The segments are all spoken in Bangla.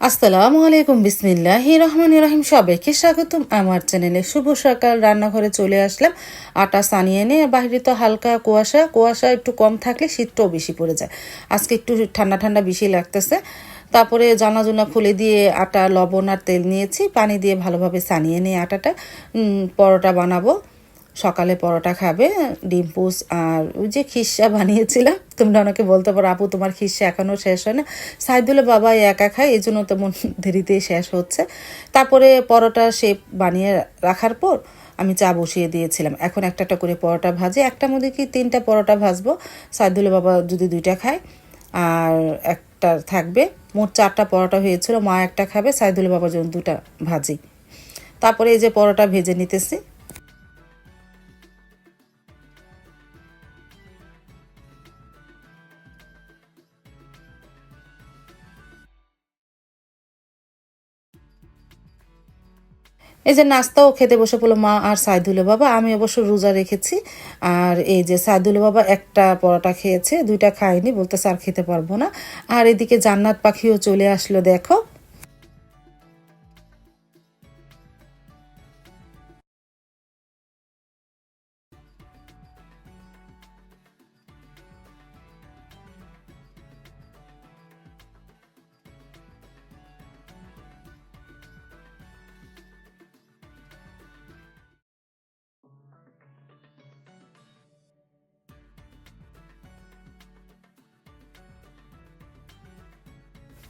আসসালামু আলাইকুম, বিসমিল্লাহ রহমান রহিম। সবাইকে স্বাগতম। আমার চ্যানেলে শুভ সকাল। রান্নাঘরে চলে আসলাম। আটা সানিয়ে এনে বাইরে তো হালকা কুয়াশা। কুয়াশা একটু কম থাকলে শীতটাও বেশি পড়ে যায়। আজকে একটু ঠান্ডা ঠান্ডা বেশি লাগতেছে। তারপরে জানা জুনা খুলে দিয়ে আটা, লবণ আর তেল নিয়েছি। পানি দিয়ে ভালোভাবে সানিয়ে নিয়ে আটাটা পরোটা বানাবো। সকালে পরোটা খাবে, ডিম, পুস আর ওই যে খিসা বানিয়েছিলাম। তোমরা অনেকে বলতে পারো, আপু, তোমার খিসা এখনও শেষ হয় না। সাইদুলে বাবা একা খায়, এই জন্য তেমন দেরিতেই শেষ হচ্ছে। তারপরে পরোটা শেপ বানিয়ে রাখার পর আমি চা বসিয়ে দিয়েছিলাম। এখন একটা একটা করে পরোটা ভাজে একটা মধ্যে কি তিনটা পরোটা ভাজবো? সাইদুলে বাবা যদি দুইটা খায়, আর একটা থাকবে। মোট চারটা পরোটা হয়েছিল, মা একটা খাবে সাইদুলে বাবার জন্য দুটা ভাজি। তারপরে এই যে পরোটা ভেজে নিতেছি। এই যে নাস্তাও খেতে বসে পড়ল মা আর সাইদুলে বাবা। আমি অবশ্য রোজা রেখেছি। আর এই যে সাইদুলে বাবা একটা পরোটা খেয়েছে, দুইটা খায়নি বলতে স্যার খেতে পারব না। আর এদিকে জান্নাত পাখিও চলে আসলো, দেখো।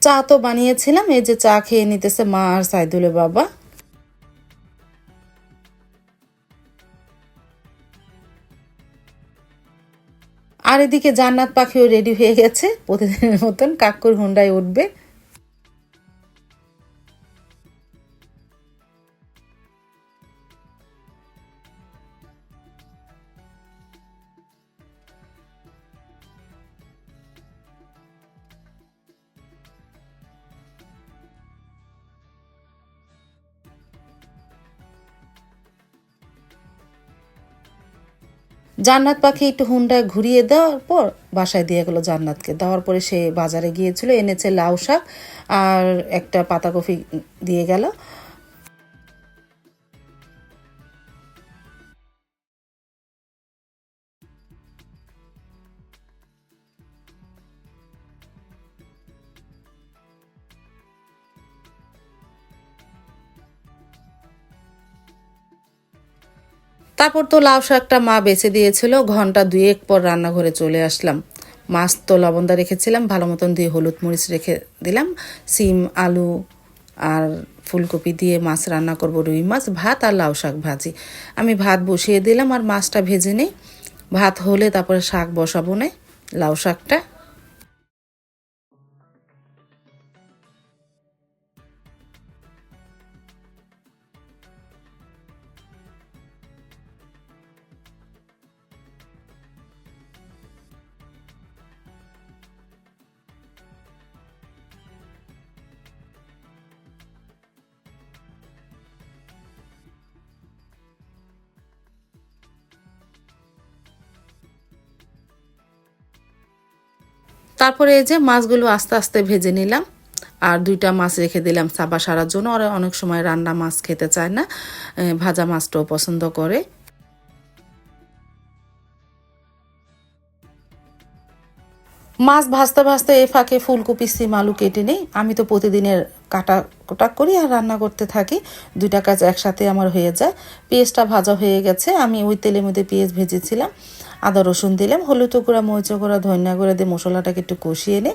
চা তো বানিয়েছিলাম, এই যে চা খেয়ে নিতেছে মা আর সাইদুলে বাবা। আর এদিকে জান্নাত পাখিও রেডি হয়ে গেছে, প্রতিদিনের মতন কাকুর হুন্ডায় উঠবে। জান্নাত পাখি একটু হুন্ডা ঘুরিয়ে দেওয়ার পর বাসায় দিয়ে গেলো জান্নাতকে। দেওয়ার পরে সে বাজারে গিয়েছিল, এনেছে লাউ শাক আর একটা পাতাকপি দিয়ে গেল। তারপর তো লাউ শাকটা মা বেছে দিয়েছিল, ঘণ্টা দুয়েক পর রান্নাঘরে চলে আসলাম। মাছ তো লবণদা রেখেছিলাম, ভালো মতন দিয়ে হলুদ মরিচ রেখে দিলাম। সিম, আলু আর ফুলকপি দিয়ে মাছ রান্না করব রুই মাছ, ভাত আর লাউ শাক ভাজি। আমি ভাত বসিয়ে দিলাম আর মাছটা ভেজে নিই। ভাত হলে তারপরে শাক বসাবো না, লাউ শাকটা। তারপরে এই যে মাছগুলো আস্তে আস্তে ভেজে নিলাম। আর দুইটা মাছ রেখে দিলাম সাবা সারার জন্য। ওরা অনেক সময় রান্না মাছ খেতে চায় না ভাজা মাছটাও পছন্দ করে। মাছ ভাজতে ভাজতে এ ফাঁকে ফুলকপি, সিম, আলু কেটে নিই। আমি তো প্রতিদিনের কাটা কোটা করি আর রান্না করতে থাকি। দুইটা কাজ একসাথে আমার হয়ে যায়। পেঁয়াজটা ভাজা হয়ে গেছে। আমি ওই তেলের মধ্যে পেঁয়াজ ভেজেছিলাম। আদা, রসুন দিলাম, হলুদ গুঁড়া মরিচ গুঁড়া, ধনিয়া গুঁড়া দিয়ে মশলাটাকে একটু কষিয়ে এনে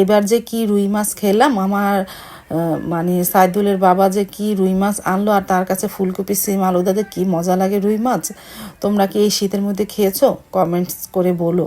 এবার যে কি রুই মাছ খেলাম, আমার মানে সাইদুলের বাবা যে কি রুই মাছ আনলো আর তার কাছে ফুলকপি, সিম, আলু দাদা কি মজা লাগে রুই মাছ? তোমরা কি এই শীতের মধ্যে খেয়েছো? কমেন্টস করে বলো।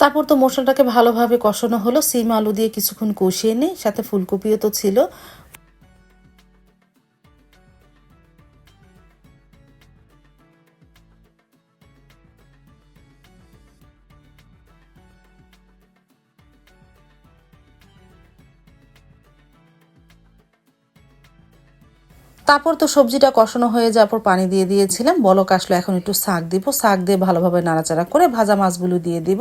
তারপর তো মশলাটাকে ভালোভাবে কষানো হলো। সিম আলু দিয়ে কিছুক্ষণ কষিয়ে নিই। সাথে ফুলকপিও তো ছিল। তারপর তো সবজিটা কষানো হয়ে যাওয়ার পর পানি দিয়ে দিয়েছিলাম। বলক আসলো, এখন একটু শাক দিব। শাক দিয়ে ভালোভাবে নাড়াচাড়া করে ভাজা মাছগুলো দিয়ে দিব।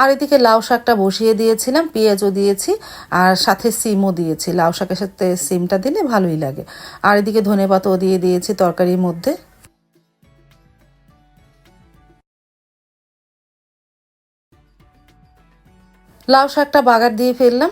আর এদিকে লাউ শাকটা বসিয়ে দিয়েছিলাম, পেঁয়াজও দিয়েছি, আর সাথে সিমও দিয়েছি। লাউ শাকের সাথে সিমটা দিলে ভালোই লাগে। আর এদিকে ধনে পাতাও দিয়ে দিয়েছি তরকারির মধ্যে। লাউ শাকটা বাগার দিয়ে ফেললাম।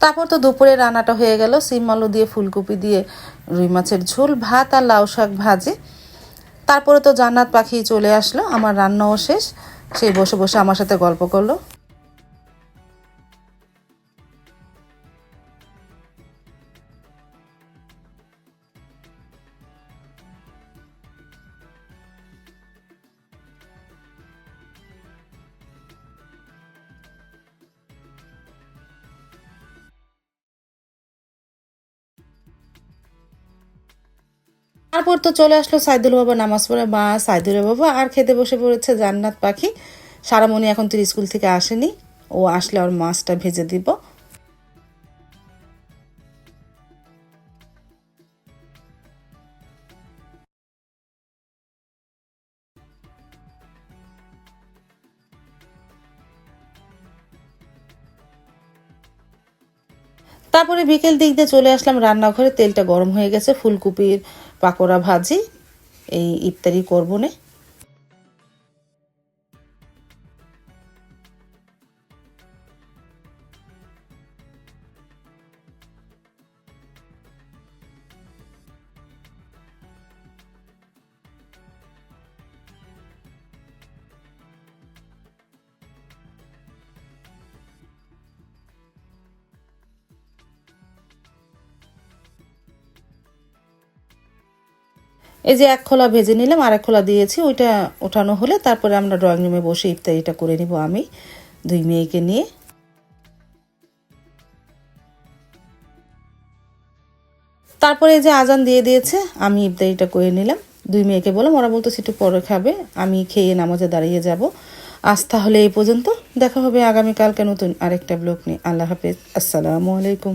তারপর তো দুপুরে রান্নাটা হয়ে গেল, সিম আলু দিয়ে ফুলকপি দিয়ে রুই মাছের ঝোল, ভাত আর লাউ শাক ভাজে। তারপরে তো জান্নাত পাখি চলে আসলো, আমার রান্নাও শেষ। সেই বসে বসে আমার সাথে গল্প করল। তারপর তো চলে আসলো সাইদুল বাবা নামাজ পড়ে। মা সাইদুল বাবা আর খেতে বসে পড়েছে জান্নাত পাখি। সারামণি এখন তো স্কুল থেকে আসেনি। ও আসলে ওর মাছটা ভেজে দিব। তারপরে বিকেল দিক দিয়ে চলে আসলাম রান্নাঘরে। তেলটা গরম হয়ে গেছে, ফুলকপির পাকোড়া ভাজি এই ইফতারি করব নে। এই যে এক খোলা ভেজে নিলাম আর এক খোলা দিয়েছি, ওইটা ওঠানো হলে তারপরে আমরা ড্রয়িং রুমে বসে ইফতারিটা করে নিব আমি, দুই মেয়েকে নিয়ে। তারপরে এই যে আজান দিয়ে দিয়েছে, আমি ইফতারিটা করে নিলাম। দুই মেয়েকে বললাম, ওরা বলতো একটু পরে খাবে, আমি খেয়ে নামাজে দাঁড়িয়ে যাব। আজ তাহলে এই পর্যন্ত, দেখা হবে আগামীকালকে নতুন আরেকটা ব্লগ নিয়ে। আল্লাহ হাফেজ, আসসালামু আলাইকুম।